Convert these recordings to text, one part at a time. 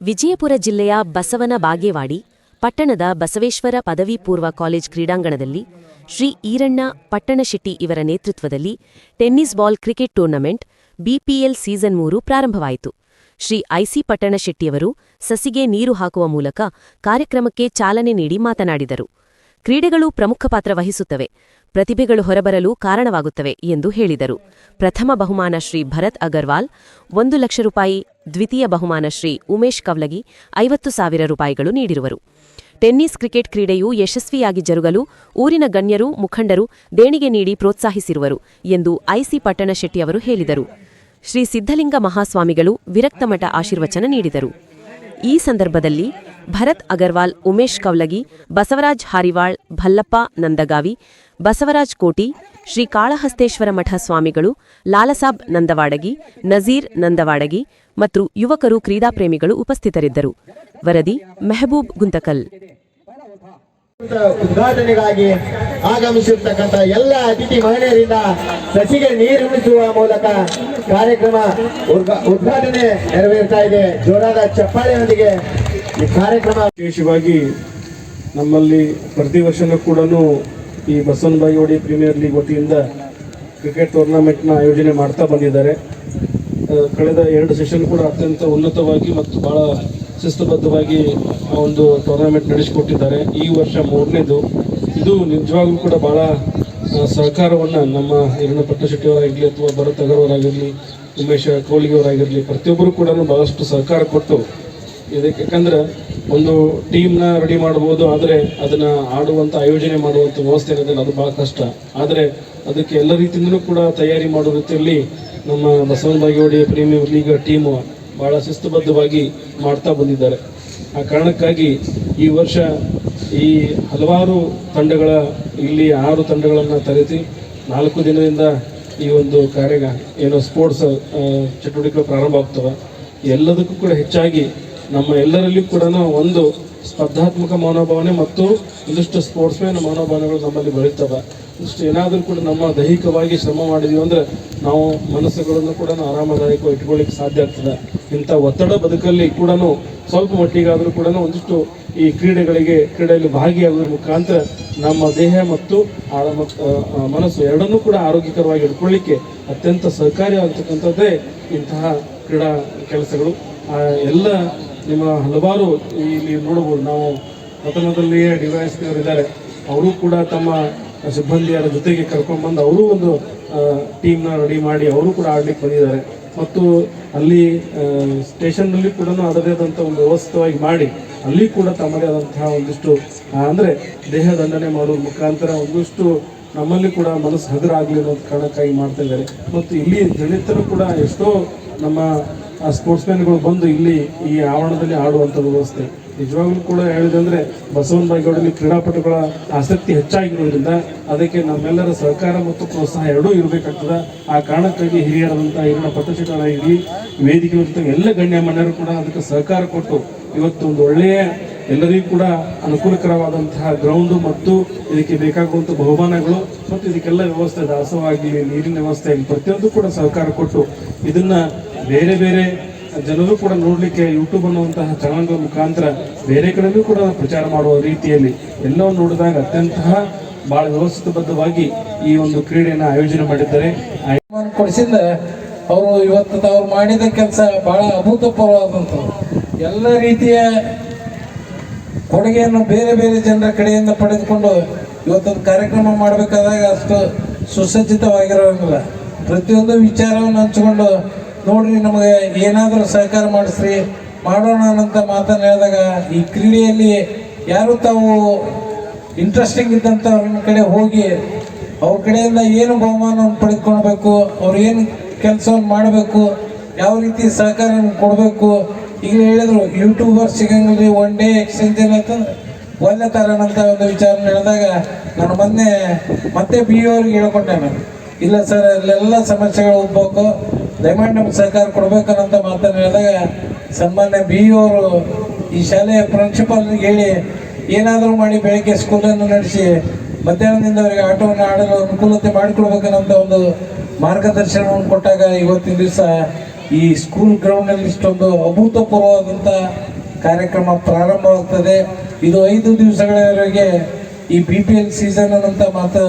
ವಿಜಯಪುರ ಜಿಲ್ಲೆಯ ಬಸವನ ಬಾಗೇವಾಡಿ, ಪಟ್ಟಣದ ಬಸವೇಶ್ವರ ಪದವಿ ಪೂರ್ವ ಕಾಲೇಜ್ ಕ್ರೀಡಾಂಗಣದಲ್ಲಿ ಶ್ರೀ ಈರಣ್ಣ ಪಟ್ಟಣಶೆಟ್ಟಿ ಇವರ ನೇತೃತ್ವದಲ್ಲಿ tennis ball cricket tournament BPL season ಮೂರು ಪ್ರಾರಂಭವಾಯಿತು. ಶ್ರೀ ಐಸಿ ಪಟ್ಟಣಶೆಟ್ಟಿಯವರು ಸಸಿಗೆ ನೀರು ಹಾಕುವ ಮೂಲಕ ಕಾರ್ಯಕ್ರಮಕ್ಕೆ ಚಾಲನೆ ನೀಡಿ ಮಾತನಾಡಿದರು. ಕ್ರೀಡೆಗಳು ಪ್ರಮುಖ ಪಾತ್ರ ವಹಿಸುತ್ತವೆ. ಪ್ರತಿಭೆಗಳು ಹೊರಬರಲು ಕಾರಣವಾಗುತ್ತವೆ ಎಂದು ಹೇಳಿದರು. ಪ್ರಥಮ ಬಹುಮಾನ ಶ್ರೀ ಭರತ್ ಅಗರ್ವಾಲ್, ಒಂದು ಲಕ್ಷ ರೂಪಾಯಿ ದ್ವಿತೀಯ ಬಹುಮಾನ ಶ್ರೀ ಉಮೇಶ್ ಕವ್ಲಗಿ ಐವತ್ತು ಸಾವಿರ ರೂಪಾಯಿಗಳು ನೀಡಿರುವರು. ಟೆನ್ನಿಸ್ ಕ್ರಿಕೆಟ್ ಕ್ರೀಡೆಯು ಯಶಸ್ವಿಯಾಗಿ ಜರುಗಲು ಊರಿನ ಗಣ್ಯರು, ಮುಖಂಡರು ದೇಣಿಗೆ ನೀಡಿ ಪ್ರೋತ್ಸಾಹಿಸಿರುವರು ಎಂದು ಐಸಿ ಪಟ್ಟಣಶೆಟ್ಟಿಯವರು ಹೇಳಿದರು. ಶ್ರೀ ಸಿದ್ಧಲಿಂಗ ಮಹಾಸ್ವಾಮಿಗಳು ವಿರಕ್ತಮಠ ಆಶೀರ್ವಚನ ನೀಡಿದರು. ಈ ಸಂದರ್ಭದಲ್ಲಿ ಭರತ್ ಅಗರ್ವಾಲ್, ಉಮೇಶ್ ಕವ್ಲಗಿ, ಬಸವರಾಜ್ ಹಾರಿವಾಳ್, ಭಲ್ಲಪ್ಪ ನಂದಗಾವಿ, ಬಸವರಾಜ್ ಕೋಟಿ, ಶ್ರೀ ಕಾಳಹಸ್ತೇಶ್ವರ ಮಠ ಸ್ವಾಮಿಗಳು, ಲಾಲಸಾಬ್ ನಂದವಾಡಗಿ, ನಜೀರ್ ನಂದವಾಡಗಿ ಮತ್ತು ಯುವಕರು ಕ್ರೀಡಾಪ್ರೇಮಿಗಳು ಉಪಸ್ಥಿತರಿದ್ದರು. ವರದಿ ಮೆಹಬೂಬ್ ಗುಂತಕಲ್. ಉದ್ಘಾಟನೆಗಾಗಿ ಆಗಮಿಸಿರ್ತಕ್ಕಂಥ ಎಲ್ಲ ಅತಿಥಿ ಮಹಿಳೆಯರಿಂದ ಸಸಿಗೆ ನೀರುಣಿಸುವ ಮೂಲಕ ಕಾರ್ಯಕ್ರಮ ಉದ್ಘಾಟನೆ ನೆರವೇರ್ತಾ ಇದೆ. ಜೋರಾದ ಚಪ್ಪಾಳೆಯೊಂದಿಗೆ ಈ ಕಾರ್ಯಕ್ರಮ. ವಿಶೇಷವಾಗಿ ನಮ್ಮಲ್ಲಿ ಪ್ರತಿ ವರ್ಷನೂ ಕೂಡ ಈ ಬಸವನ ಬಾಗೇವಾಡಿ ಪ್ರೀಮಿಯರ್ ಲೀಗ್ ವತಿಯಿಂದ ಕ್ರಿಕೆಟ್ ಟೂರ್ನಮೆಂಟ್ನ ಆಯೋಜನೆ ಮಾಡ್ತಾ ಬಂದಿದ್ದಾರೆ. ಕಳೆದ ಎರಡು ಸೆಷನ್ ಕೂಡ ಅತ್ಯಂತ ಉನ್ನತವಾಗಿ ಮತ್ತು ಬಹಳ ಶಿಸ್ತುಬದ್ಧವಾಗಿ ಆ ಒಂದು ಟೂರ್ನಮೆಂಟ್ ನಡೆಸಿಕೊಟ್ಟಿದ್ದಾರೆ. ಈ ವರ್ಷ ಮೂರನೇದು. ಇದು ನಿಜವಾಗ್ಲೂ ಕೂಡ ಬಹಳ ಸಹಕಾರವನ್ನು ನಮ್ಮ ಹಿರಣ್ಣ ಪಟ್ಟಶೆಟ್ಟಿಯವರಾಗಿರಲಿ ಅಥವಾ ಭರತ್ ಅಗರ್ವರಾಗಿರಲಿ, ಉಮೇಶ ಕೌಲಿಗಿಯವರಾಗಿರಲಿ ಪ್ರತಿಯೊಬ್ಬರು ಕೂಡ ಬಹಳಷ್ಟು ಸಹಕಾರ ಕೊಟ್ಟು ಇದಕ್ಕೆ ಯಾಕಂದ್ರೆ ಒಂದು ಟೀಮ್ನ ರೆಡಿ ಮಾಡ್ಬೋದು, ಆದರೆ ಅದನ್ನ ಆಡುವಂತ ಆಯೋಜನೆ ಮಾಡುವಂಥ ವ್ಯವಸ್ಥೆ ಇರೋದಿಲ್ಲ. ಅದು ಬಹಳ ಕಷ್ಟ. ಆದರೆ ಅದಕ್ಕೆ ಎಲ್ಲ ರೀತಿಯಿಂದಲೂ ಕೂಡ ತಯಾರಿ ಮಾಡೋ ರೀತಿಯಲ್ಲಿ ನಮ್ಮ ಬಸವನ ಬಾಗೇವಾಡಿ ಪ್ರೀಮಿಯರ್ ಲೀಗ್ ಟೀಮು ಬಹಳ ಶಿಸ್ತುಬದ್ಧವಾಗಿ ಮಾಡ್ತಾ ಬಂದಿದ್ದಾರೆ. ಆ ಕಾರಣಕ್ಕಾಗಿ ಈ ವರ್ಷ ಈ ಹಲವಾರು ತಂಡಗಳ, ಇಲ್ಲಿ ಆರು ತಂಡಗಳನ್ನು ತರೆಸಿ ನಾಲ್ಕು ದಿನದಿಂದ ಈ ಒಂದು ಕಾರ್ಯ ಏನು ಸ್ಪೋರ್ಟ್ಸ್ ಚಟುವಟಿಕೆಗಳು ಪ್ರಾರಂಭ ಆಗ್ತವೆ. ಎಲ್ಲದಕ್ಕೂ ಕೂಡ ಹೆಚ್ಚಾಗಿ ನಮ್ಮ ಎಲ್ಲರಲ್ಲಿ ಕೂಡ ಒಂದು ಸ್ಪರ್ಧಾತ್ಮಕ ಮನೋಭಾವನೆ ಮತ್ತು ಒಂದಿಷ್ಟು ಸ್ಪೋರ್ಟ್ಸ್ ಮೇನ್ ಮನೋಭಾವನೆಗಳು ನಮ್ಮಲ್ಲಿ ಬೆಳೀತವೆ. ಇಷ್ಟು ಏನಾದರೂ ಕೂಡ ನಮ್ಮ ದೈಹಿಕವಾಗಿ ಶ್ರಮ ಮಾಡಿದೀವಿ ಅಂದರೆ ನಾವು ಮನಸ್ಸುಗಳನ್ನು ಕೂಡ ಆರಾಮದಾಯಕವಾಗಿ ಇಟ್ಕೊಳ್ಳಿಕ್ಕೆ ಸಾಧ್ಯ ಆಗ್ತದೆ. ಇಂಥ ಒತ್ತಡ ಬದುಕಲ್ಲಿ ಕೂಡ ಸ್ವಲ್ಪ ಮಟ್ಟಿಗಾದರೂ ಕೂಡ ಒಂದಿಷ್ಟು ಈ ಕ್ರೀಡೆಗಳಿಗೆ, ಕ್ರೀಡೆಯಲ್ಲಿ ಭಾಗಿಯಾಗೋದ್ರ ಮುಖಾಂತರ ನಮ್ಮ ದೇಹ ಮತ್ತು ಮನಸ್ಸು ಎರಡನ್ನೂ ಕೂಡ ಆರೋಗ್ಯಕರವಾಗಿ ಇಟ್ಕೊಳ್ಳಿಕ್ಕೆ ಅತ್ಯಂತ ಸಹಕಾರಿಯಾಗತಕ್ಕಂಥದ್ದೇ ಇಂತಹ ಕ್ರೀಡಾ ಕೆಲಸಗಳು. ಎಲ್ಲ ನಿಮ್ಮ ಹಲವಾರು ಇಲ್ಲಿ ನೋಡಬಹುದು, ನಾವು ಪತನದಲ್ಲಿಯೇ ಡಿವೈಸ್ನವರಿದ್ದಾರೆ ಅವರು ಕೂಡ ತಮ್ಮ ಸಿಬ್ಬಂದಿಯರ ಜೊತೆಗೆ ಕರ್ಕೊಂಡ್ಬಂದು ಅವರು ಒಂದು ಟೀಮ್ನ ರೆಡಿ ಮಾಡಿ ಅವರು ಕೂಡ ಆಡ್ಲಿಕ್ಕೆ ಬಂದಿದ್ದಾರೆ. ಮತ್ತು ಅಲ್ಲಿ ಸ್ಟೇಷನ್ನಲ್ಲಿ ಕೂಡ ಅದರದೇ ಆದಂಥ ಒಂದು ವ್ಯವಸ್ಥಿತವಾಗಿ ಮಾಡಿ, ಅಲ್ಲಿ ಕೂಡ ತಮ್ಮದೇ ಆದಂತಹ ಒಂದಿಷ್ಟು ಅಂದರೆ ದೇಹ ದಂಡನೆ ಮಾಡುವ ಮುಖಾಂತರ ಒಂದಿಷ್ಟು ನಮ್ಮಲ್ಲಿ ಕೂಡ ಮನಸ್ಸು ಹಗುರ ಅನ್ನೋದು ಅನ್ನೋ ಕಾರಣಕ್ಕಾಗಿ ಮಾಡ್ತಾ ಇದ್ದಾರೆ. ಮತ್ತು ಇಲ್ಲಿ ದಲಿತರು ಕೂಡ ಎಷ್ಟೋ ನಮ್ಮ ಸ್ಪೋರ್ಟ್ಸ್ಮನ್ಗಳು ಬಂದು ಇಲ್ಲಿ ಈ ಆವರಣದಲ್ಲಿ ಆಡುವಂಥ ವ್ಯವಸ್ಥೆ. ನಿಜವಾಗ್ಲೂ ಕೂಡ ಹೇಳಿದಂದ್ರೆ ಬಸವನ್ ಬಾಗೇವಾಡಲ್ಲಿ ಕ್ರೀಡಾಪಟುಗಳ ಆಸಕ್ತಿ ಹೆಚ್ಚಾಗಿರೋದ್ರಿಂದ ಅದಕ್ಕೆ ನಮ್ಮೆಲ್ಲರ ಸಹಕಾರ ಮತ್ತು ಪ್ರೋತ್ಸಾಹ ಎರಡೂ ಇರಬೇಕಾಗ್ತದೆ. ಆ ಕಾರಣಕ್ಕಾಗಿ ಹಿರಿಯರಾದಂಥ ಹಿರಿಯ ಪತ್ರಚಿತ್ರರಾಗಿರಲಿ ವೇದಿಕೆ ಎಲ್ಲ ಎಲ್ಲ ಗಣ್ಯಮಾನ್ಯರು ಕೂಡ ಅದಕ್ಕೆ ಸಹಕಾರ ಕೊಟ್ಟು ಇವತ್ತೊಂದು ಒಳ್ಳೆಯ ಎಲ್ಲರಿಗೂ ಕೂಡ ಅನುಕೂಲಕರವಾದಂತಹ ಗ್ರೌಂಡು ಮತ್ತು ಇದಕ್ಕೆ ಬೇಕಾಗುವಂಥ ಬಹುಮಾನಗಳು ಮತ್ತು ಇದಕ್ಕೆಲ್ಲ ವ್ಯವಸ್ಥೆ ದಾಸೋಹ ಆಗಲಿ ನೀರಿನ ವ್ಯವಸ್ಥೆ ಆಗಲಿ, ಪ್ರತಿಯೊಂದು ಕೂಡ ಸಹಕಾರ ಕೊಟ್ಟು ಇದನ್ನ ಬೇರೆ ಬೇರೆ ಜನರು ಕೂಡ ನೋಡಲಿಕ್ಕೆ ಯೂಟ್ಯೂಬ್ ಅನ್ನುವಂತಹ ಚಾನಲ್ಗಳ ಮುಖಾಂತರ ಬೇರೆ ಕಡೆಯೂ ಕೂಡ ಪ್ರಚಾರ ಮಾಡುವ ರೀತಿಯಲ್ಲಿ ಎಲ್ಲವನ್ನು ನೋಡಿದಾಗ ಅತ್ಯಂತ ಬಹಳ ವ್ಯವಸ್ಥಿತಬದ್ಧವಾಗಿ ಈ ಒಂದು ಕ್ರೀಡೆಯನ್ನು ಆಯೋಜನೆ ಮಾಡಿದ್ದಾರೆ. ಕೊಡಿಸಿದ ಅವರು ಇವತ್ತು ತಾವು ಮಾಡಿದ ಕೆಲಸ ಬಹಳ ಅಭೂತಪೂರ್ವವಾದಂಥದ್ದು. ಎಲ್ಲ ರೀತಿಯ ಕೊಡುಗೆಯನ್ನು ಬೇರೆ ಬೇರೆ ಜನರ ಕಡೆಯಿಂದ ಪಡೆದುಕೊಂಡು ಇವತ್ತೊಂದು ಕಾರ್ಯಕ್ರಮ ಮಾಡಬೇಕಾದಾಗ ಅಷ್ಟು ಸುಸಜ್ಜಿತವಾಗಿರೋಂಗಿಲ್ಲ. ಪ್ರತಿಯೊಂದು ವಿಚಾರವನ್ನು ಹಂಚಿಕೊಂಡು, ನೋಡ್ರಿ ನಮಗೆ ಏನಾದರೂ ಸಹಕಾರ ಮಾಡಿಸ್ರಿ, ಮಾಡೋಣ ಅಂತ ಮಾತನ್ನು ಹೇಳಿದಾಗ ಈ ಕ್ರೀಡೆಯಲ್ಲಿ ಯಾರು ತಾವು ಇಂಟ್ರೆಸ್ಟಿಂಗ್ ಇದ್ದಂಥವ್ರ ಕಡೆ ಹೋಗಿ, ಅವ್ರ ಕಡೆಯಿಂದ ಏನು ಬಹುಮಾನವನ್ನು ಪಡೆದುಕೊಳ್ಬೇಕು, ಅವ್ರು ಏನು ಕೆಲಸವನ್ನು ಮಾಡಬೇಕು, ಯಾವ ರೀತಿ ಸಹಕಾರ ಕೊಡಬೇಕು ಈಗ ಹೇಳಿದ್ರು ಯೂಟ್ಯೂಬರ್ ಸಿಗಂಗಿಲ್ಲ ಒನ್ ಡೇ ಎಕ್ಸ್ಚೇಂಜ್ ಏನಂತಂದ್ರೆ ಒಳ್ಳೆ ತರೋಣಂತ ಒಂದು ವಿಚಾರ ಹೇಳಿದಾಗ ನಾನು ಮೊನ್ನೆ ಮತ್ತೆ ಬಿ ಅವ್ರಿಗೆ ಹೇಳ್ಕೊಂಡೆ ನಾನು. ಇಲ್ಲ ಸರ್ ಅಲ್ಲೆಲ್ಲ ಸಮಸ್ಯೆಗಳು ಹೋಗ್ಬೇಕು ದಯಮಾಡಿ ನಮ್ಗೆ ಸಹಕಾರ ಕೊಡ್ಬೇಕನ್ನಂತ ಮಾತನ್ನು ಹೇಳಿದಾಗ ಸನ್ಮಾನ್ಯ ಬಿ ಅವರು ಈ ಶಾಲೆಯ ಪ್ರಿನ್ಸಿಪಾಲ್ಗೆ ಹೇಳಿ, ಏನಾದರೂ ಮಾಡಿ ಬೆಳಗ್ಗೆ ಸ್ಕೂಲನ್ನು ನಡೆಸಿ, ಮಧ್ಯಾಹ್ನದಿಂದ ಅವರಿಗೆ ಆಟವನ್ನು ಆಡಲು ಅನುಕೂಲತೆ ಮಾಡಿಕೊಡ್ಬೇಕನ್ನಂಥ ಒಂದು ಮಾರ್ಗದರ್ಶನವನ್ನು ಕೊಟ್ಟಾಗ ಇವತ್ತಿನ ದಿವಸ ಈ ಸ್ಕೂಲ್ ಗ್ರೌಂಡ್ನಲ್ಲಿ ಇಷ್ಟೊಂದು ಅಭೂತಪೂರ್ವವಾದಂಥ ಕಾರ್ಯಕ್ರಮ ಪ್ರಾರಂಭವಾಗ್ತದೆ. ಇದು ಐದು ದಿವಸಗಳವರೆಗೆ ಈ ಬಿ ಪಿ ಎಲ್ ಸೀಸನ್ ಅಂತ ಮಾತು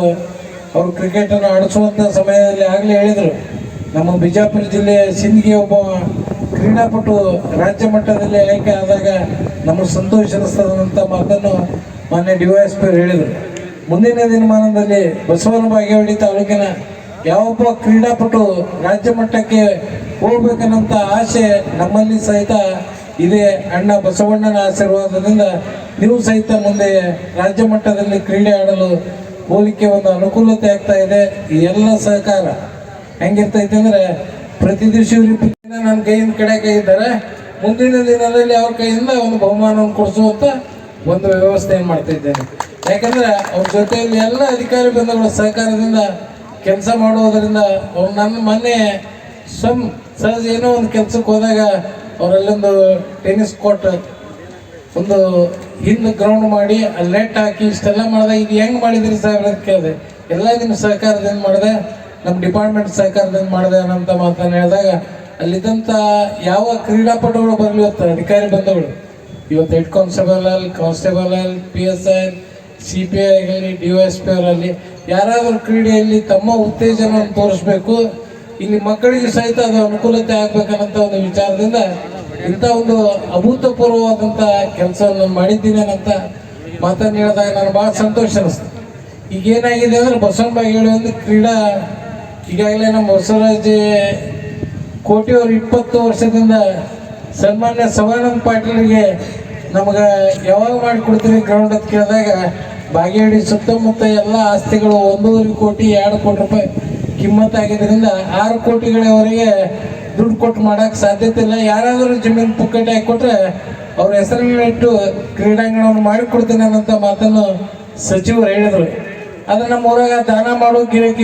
ಅವರು ಕ್ರಿಕೆಟನ್ನು ಆಡಿಸುವಂಥ ಸಮಯದಲ್ಲಿ ಆಗಲೇ ಹೇಳಿದರು. ನಮ್ಮ ಬಿಜಾಪುರ ಜಿಲ್ಲೆಯ ಸಿಂಧಿಗೆ ಒಬ್ಬ ಕ್ರೀಡಾಪಟು ರಾಜ್ಯ ಮಟ್ಟದಲ್ಲಿ ಆಯ್ಕೆ ಆದಾಗ ನಮ್ಮ ಸಂತೋಷ ಮಾತನ್ನು ಮಾನ್ಯ ಡಿ ವೈ ಎಸ್ ಪಿ ಹೇಳಿದರು. ಮುಂದಿನ ದಿನಮಾನದಲ್ಲಿ ಬಸವನ ಬಾಗೇವಾಡಿ ತಾಲೂಕಿನ ಯಾವೊಬ್ಬ ಕ್ರೀಡಾಪಟು ರಾಜ್ಯ ಮಟ್ಟಕ್ಕೆ ಹೋಗ್ಬೇಕನ್ನಂತ ಆಸೆ ನಮ್ಮಲ್ಲಿ ಸಹಿತ ಇದೆ. ಅಣ್ಣ ಬಸವಣ್ಣನ ಆಶೀರ್ವಾದದಿಂದ ನೀವು ಸಹಿತ ಮುಂದೆ ರಾಜ್ಯ ಮಟ್ಟದಲ್ಲಿ ಕ್ರೀಡೆ ಆಡಲು ಹೋಲಿಕೆ ಒಂದು ಅನುಕೂಲತೆ ಆಗ್ತಾ ಇದೆ. ಈ ಎಲ್ಲ ಸಹಕಾರ ಹೆಂಗಿರ್ತೈತೆ ಅಂದ್ರೆ ಪ್ರತಿ ದಿವಸ ನನ್ನ ಕೈಯಿಂದ ಕೈ ಇದ್ದಾರೆ. ಮುಂದಿನ ದಿನದಲ್ಲಿ ಅವ್ರ ಕೈಯಿಂದ ಒಂದು ಬಹುಮಾನವನ್ನು ಕೊಡಿಸುವಂತ ಒಂದು ವ್ಯವಸ್ಥೆಯನ್ನು ಮಾಡ್ತಾ ಇದ್ದೇನೆ. ಯಾಕಂದ್ರೆ ಅವ್ರ ಜೊತೆಯಲ್ಲಿ ಎಲ್ಲ ಅಧಿಕಾರಿ ಬಂಧುಗಳ ಸಹಕಾರದಿಂದ ಕೆಲಸ ಮಾಡೋದರಿಂದ ಅವ್ರು ನನ್ನ ಮೊನ್ನೆ ಸಮ್ ಸಹಜ ಏನೋ ಒಂದು ಕೆಲ್ಸಕ್ಕೆ ಹೋದಾಗ ಅವರಲ್ಲೊಂದು ಟೆನ್ನಿಸ್ ಕೋರ್ಟ್ ಒಂದು ಹಿಂದೆ ಗ್ರೌಂಡ್ ಮಾಡಿ ಅಲ್ಲಿ ನೆಟ್ ಹಾಕಿ ಇಷ್ಟೆಲ್ಲ ಮಾಡಿದೆ. ಇದು ಹೆಂಗೆ ಮಾಡಿದ್ರಿ ಸರ್ ಅಂತ ಕೇಳಿದೆ ಎಲ್ಲ ನಿಮ್ಮ ಸಹಕಾರದಿಂದ ಮಾಡಿದೆ. ನಮ್ಮ ಡಿಪಾರ್ಟ್ಮೆಂಟ್ ಸಹಕಾರದಿಂದ ಮಾಡಿದೆ ಅನ್ನೋಂಥ ಮಾತನ್ನು ಹೇಳಿದಾಗ ಅಲ್ಲಿದ್ದಂಥ ಯಾವ ಕ್ರೀಡಾಪಟುಗಳು ಬರಲಿ ಇವತ್ತು? ಅಧಿಕಾರಿ ಬಂದವಳು. ಇವತ್ತು ಹೆಡ್ ಕಾನ್ಸ್ಟೇಬಲ್ ಅಲ್ಲಿ ಕಾನ್ಸ್ಟೇಬಲ್ ಅಲ್ಲಿ P S I C P I ಆಗಲಿ ಡಿ ಎಸ್ ಪಿ ಅವರಲ್ಲಿ. ಯಾರಾದರೂ ಕ್ರೀಡೆಯಲ್ಲಿ ತಮ್ಮ ಉತ್ತೇಜನವನ್ನು ತೋರಿಸ್ಬೇಕು, ಇಲ್ಲಿ ಮಕ್ಕಳಿಗೆ ಸಹಿತ ಅದು ಅನುಕೂಲತೆ ಆಗ್ಬೇಕನ್ನಂತ ಒಂದು ವಿಚಾರದಿಂದ ಇಂಥ ಒಂದು ಅಭೂತಪೂರ್ವವಾದಂಥ ಕೆಲಸವನ್ನು ಮಾಡಿದ್ದೀನಿ ಅಂತ ಮಾತನ್ನು ಹೇಳಿದಾಗ ನಾನು ಭಾಳ ಸಂತೋಷ ಅನಿಸ್ತು. ಈಗ ಏನಾಗಿದೆ ಅಂದ್ರೆ ಬಸವನ ಬಾಗೇಳಿ ಒಂದು ಕ್ರೀಡಾ ಈಗಾಗಲೇ ನಮ್ಮ ಬಸವರಾಜ ಕೋಟಿಯವರು ಇಪ್ಪತ್ತು ವರ್ಷದಿಂದ ಸನ್ಮಾನ್ಯ ಸವಾನಂದ ಪಾಟೀಲ್ಗೆ ನಮಗೆ ಯಾವಾಗ ಮಾಡಿಕೊಡ್ತೀರಿ ಗ್ರೌಂಡ್ ಅಂತ ಕೇಳಿದಾಗ ಬಾಗೇವಾಡಿ ಸುತ್ತಮುತ್ತ ಎಲ್ಲ ಆಸ್ತಿಗಳು ಒಂದೂವರೆ ಕೋಟಿ, ಎರಡು ಕೋಟಿ ರೂಪಾಯಿ ಕಿಮ್ಮತ್ತಾಗಿದ್ದರಿಂದ ಆರು ಕೋಟಿಗಳವರೆಗೆ ದುಡ್ಡು ಕೊಟ್ಟು ಮಾಡೋಕ್ಕೆ ಸಾಧ್ಯತೆ ಇಲ್ಲ. ಯಾರಾದರೂ ಜಮೀನು ಪುಕ್ಕಟ್ಟೆ ಹಾಕಿಕೊಟ್ರೆ ಅವ್ರ ಹೆಸರಿನಲ್ಲಿಟ್ಟು ಕ್ರೀಡಾಂಗಣವನ್ನು ಮಾಡಿಕೊಡ್ತೀನಿ ಅನ್ನೋಂಥ ಮಾತನ್ನು ಸಚಿವರು ಹೇಳಿದರು. ಆದರೆ ನಮ್ಮ ಊರಾಗ ದಾನ ಮಾಡೋ ಗಿರಾಕಿ